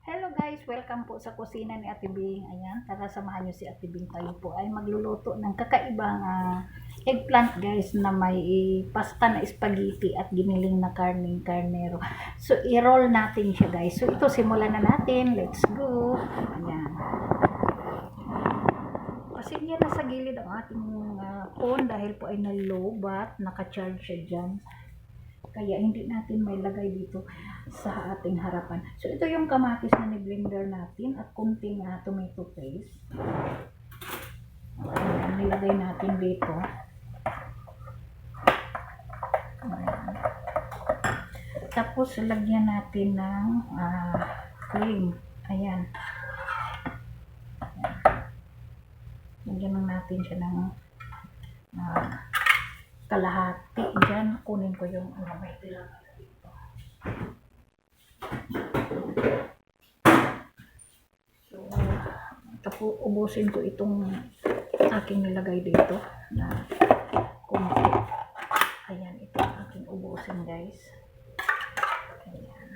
Hello guys, welcome po sa kusina ni Ate Bing. Ayan, tara samahan niyo si Ate Bing. Tayo po ay magluluto ng kakaibang ah, eggplant guys na may pasta na spaghetti at giniling na karning karnero. So, i-roll natin siya guys. So, ito simulan na natin. Let's go. Ayan. Kasi yan nasa gilid ang ating ah, phone dahil po ay nalobat, naka-charge siya dyan. Kaya hindi natin may lagay dito sa ating harapan. So ito yung kamatis na ni-blender natin at kunting ah, tomato paste. Ayan, nilagay natin dito. Ayan. Tapos lagyan natin ng ah, cream. Ayan. Ayan. Lagyan natin siya ng ah, kalahati dyan. Kunin ko yung ano, may tira. So, tapo, ubusin ko itong aking nilagay dito na kunti. Ayan, ito ang aking ubusin guys. Ayan.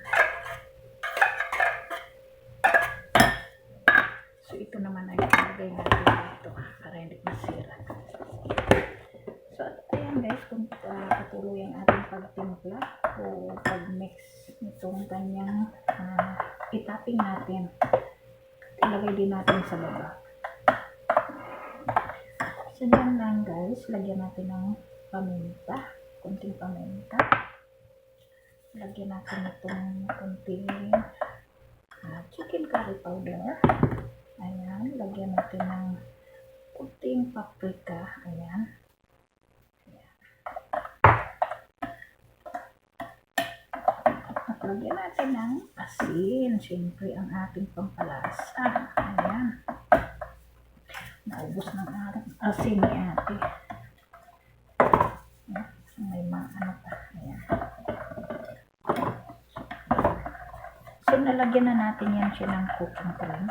So, ito naman ay ilagay natin dito para hindi masira. Ayan guys, kung uh, patuloy ang ating pagtimpla o pag-mix nitong kanyang uh, itapping natin. Ilagay din natin sa baba. So, yan lang guys. Lagyan natin ng paminta. Kunting paminta. Lagyan natin itong kunting uh, chicken curry powder. Ayan. Lagyan natin ng kunting paprika. Ayan. At lagyan natin ng asin. Siyempre, ang ating pampalasa. Ayan. Naubos ng asin ni ate. May mga ano pa. Ayan. So, nalagyan na natin yan siya ng cooking cream.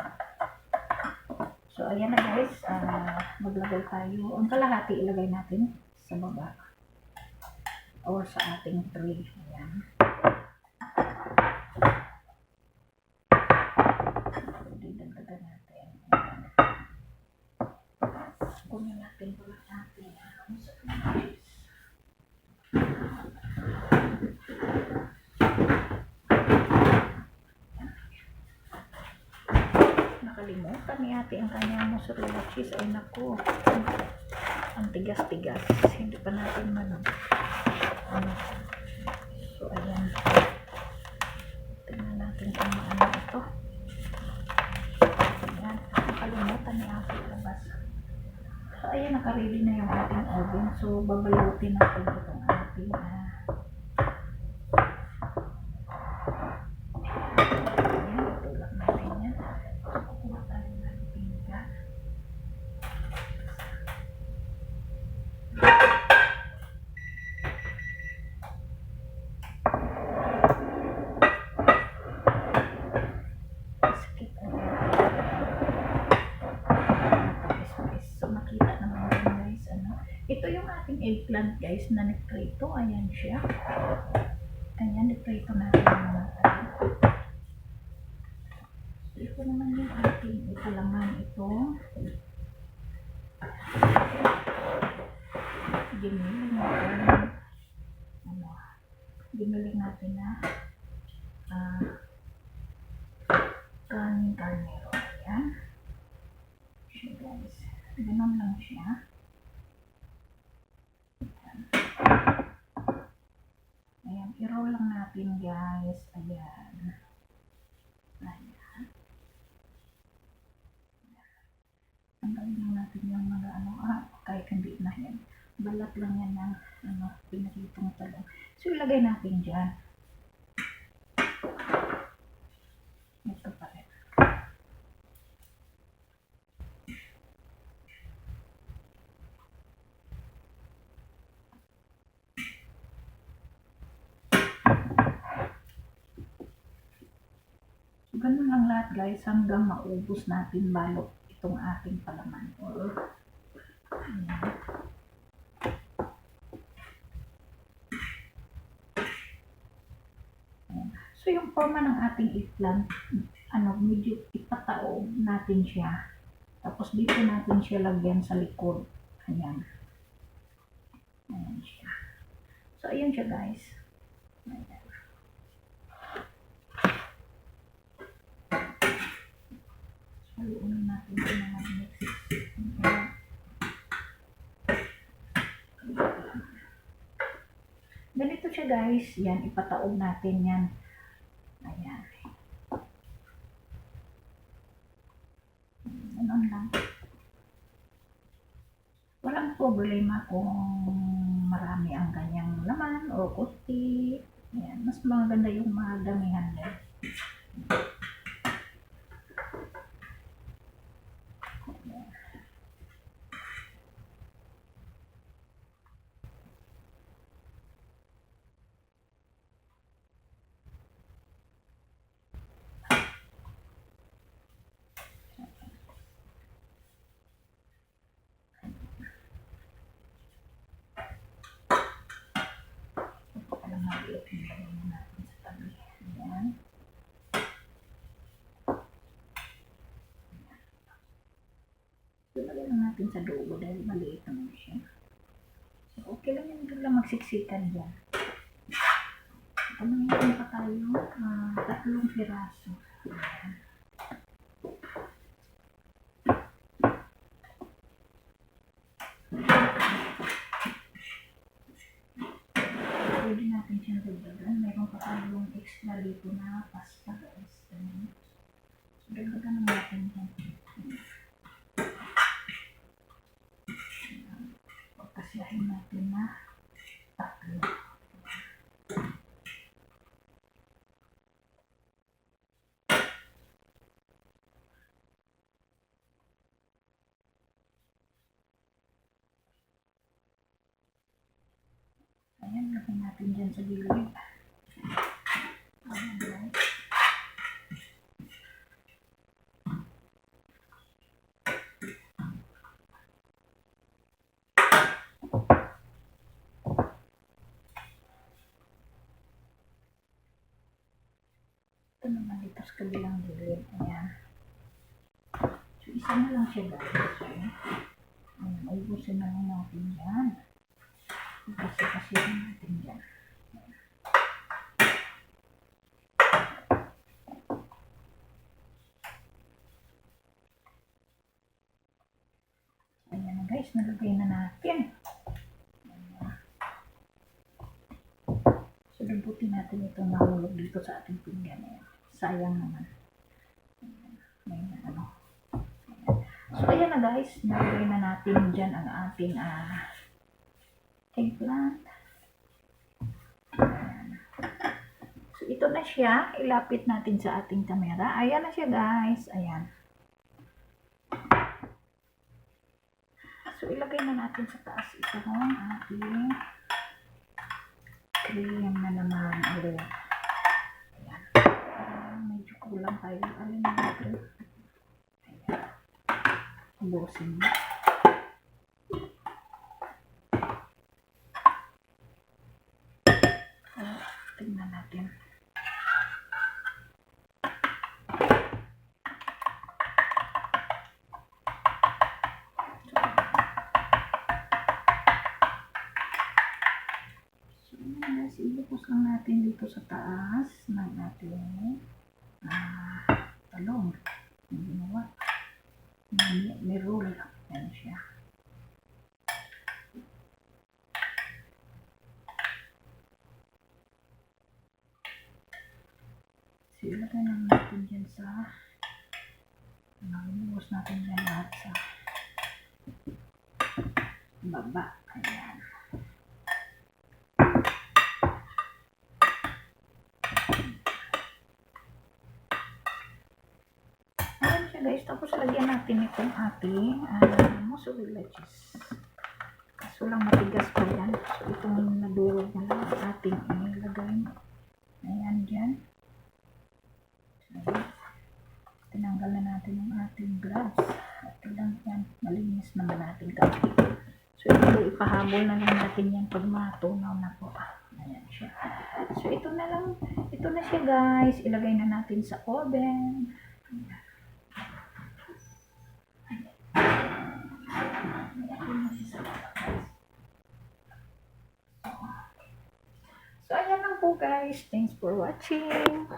So, ayan na guys. ah maglagay tayo. Ang kalahati ilagay natin sa baba. Or sa ating tray. Ayan. Hindi dagdagan natin. Ayan. Kunin natin pala natin. Nakalimutan ni ate ang kanyang mozzarella cheese. Ay naku. Ang tigas-tigas. Hindi pa natin man. So, ayan. Tingnan natin kung ano ito. Ayan. Nakalimutan ni ate labas. So, ayan. Nakaready na yung ating oven. So, babalutin natin itong ating ah, Ayan, itulak natin yan. So, kukuha tayo ng pinga. Skip ang Tapos, So, makita naman din guys, ano. Ito yung ating eggplant guys na nagprito. Ayan siya. Ayan, nagprito natin yung ano. Ito naman yung ating ipalaman ito. Giniling natin. Ano, giniling natin na ah kanin carnero. Ayan. Siya guys. Ganun lang siya. Ayan. Ayan. I-roll lang natin guys. Ayan. Ayan. Tanggalin lang natin yung mga ano, ah, kahit hindi na yan. Balat lang yan ng ano, pinakitong talong. So, ilagay natin dyan. Ito pa rin. So, ganun lang lahat guys hanggang maubos natin balot itong ating palaman. Or. So, yung forma ng ating eggplant, ano, medyo ipataob natin siya. Tapos dito natin siya lagyan sa likod. Ayan. Ayan siya. So, ayan siya guys. Ayan. So, haluin natin ito ng mix. Ayan. Ganito siya guys. Yan, ipataob natin yan. Ayan. Ganun lang. Walang problema kung marami ang kanyang laman o kunti. Ayan. Mas maganda yung mga damihan lagyan natin sa tabi. Ayan. Lagyan lang natin sa dugo dahil maliit naman siya. So, okay lang yung bigla magsiksikan dyan. Ano pa tayo? Ah, tatlong piraso. Ayan. Pwede natin siyang dagdagan. Meron tayong extra dito na pasta. So, dagdagan na natin yan. Ayan. Pagkasyahin natin na tatlo. Ayan, lagyan natin dyan sa gilid. Ayan, guys. Ito naman dito sa kabilang gilid. Ayan. So, isa na lang siya guys. Ayan. Ayan, ubusin na lang natin yan. Kasi kasi natin dyan. Ayan na guys, nalagay na natin. Ayan. So, lumbutin natin itong nahulog dito sa ating pinggan. Ayan. Sayang naman. May ano. So, ayan na guys, nalagay na natin dyan ang ating ah, eggplant. So, ito na siya. Ilapit natin sa ating kamera. Ayan na siya, guys. Ayan. So, ilagay na natin sa taas ito ng ating cream na naman ulit. Kulang tayo. Alin na natin. Ubusin mo. Tingnan natin. So, guys, ilubos lang natin dito sa taas ng ating ah, talong. Yung ginawa. May, may roll. Ayan siya. So, ilagay lang natin dyan sa Nalubos natin dyan lahat sa baba. Ayan. Tapos lagyan natin itong ating uh, mozzarella cheese. Kaso lang matigas pa yan. So itong nadurog na lang ating inilagay. Ayan dyan. Ayan. Tinanggal na natin yung ating gloves. Ito lang yan. Malinis naman natin kami. So ito ipahabol na lang natin yan pag matunaw na po. Ayan siya. So ito na lang. Ito na siya guys. Ilagay na natin sa oven. So, ayan lang po guys. Thanks for watching.